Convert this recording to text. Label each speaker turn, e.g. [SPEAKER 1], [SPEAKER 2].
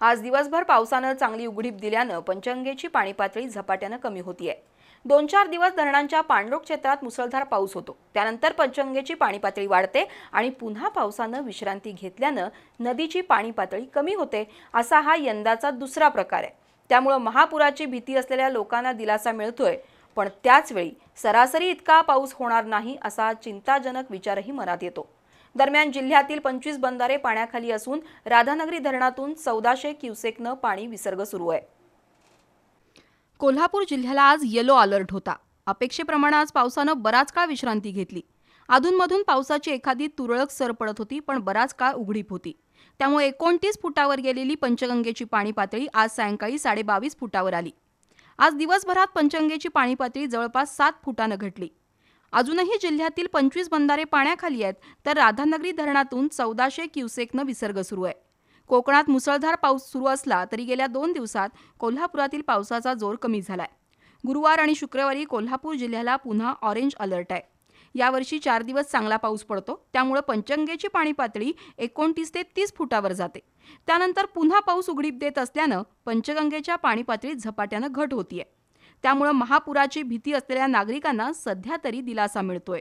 [SPEAKER 1] आज दिवसभर पावसानं चांगली उघडीप दिल्यानं पंचगंगेची पाणी पातळी झपाट्यानं कमी होतीये. दोन चार दिवस धरणांच्या पाणलोट क्षेत्रात मुसळधार पाऊस होतो. त्यानंतर पंचगंगेची पाणी पातळी वाढते आणि पुन्हा पावसानं विश्रांती घेतल्यानं नदीची पाणी पातळी कमी होते असा हा यंदाचा दुसरा प्रकार आहे. त्यामुळं महापुराची भीती असलेल्या लोकांना दिलासा मिळतोय पण त्याचवेळी सरासरी इतका पाऊस होणार नाही असा चिंताजनक विचारही मनात येतो. दरम्यान जिल्ह्यातील पंचवीस बंधारे पाण्याखाली असून राधानगरी धरणातून चौदाशे क्युसेकनं पाणी विसर्ग सुरू आहे. कोल्हापूर जिल्ह्याला आज येलो अलर्ट होता. अपेक्षेप्रमाणे आज पावसानं बराच काळ विश्रांती घेतली. अधूनमधून पावसाची एखादी तुरळक सर पडत होती पण बराच काळ उघडीप होती. त्यामुळे एकोणतीस फुटावर गेलेली पंचगंगेची पाणी पातळी आज सायंकाळी साडेबावीस फुटावर आली. आज दिवसभरात पंचगंगेची पाणी पातळी जवळपास सात फुटानं घटली. अजूनही जिल्ह्यातील पंचवीस बंधारे पाण्याखाली आहेत तर राधानगरी धरणातून चौदाशे क्युसेकनं विसर्ग सुरू आहे. कोकणात मुसळधार पाऊस सुरू असला तरी गेल्या दोन दिवसात कोल्हापुरातील पावसाचा जोर कमी झालाय. गुरुवार आणि शुक्रवारी कोल्हापूर जिल्ह्याला पुन्हा ऑरेंज अलर्ट आहे. यावर्षी चार दिवस चांगला पाऊस पडतो त्यामुळे पंचंगेची पाणी पातळी एकोणतीस ते तीस फुटावर जाते. त्यानंतर पुन्हा पाऊस उघडीप देत असल्यानं पंचगंगेच्या पाणी पातळीत झपाट्यानं घट होतीये. त्यामुळं महापुराची भीती असलेल्या नागरिकांना सध्या तरी दिलासा मिळतोय.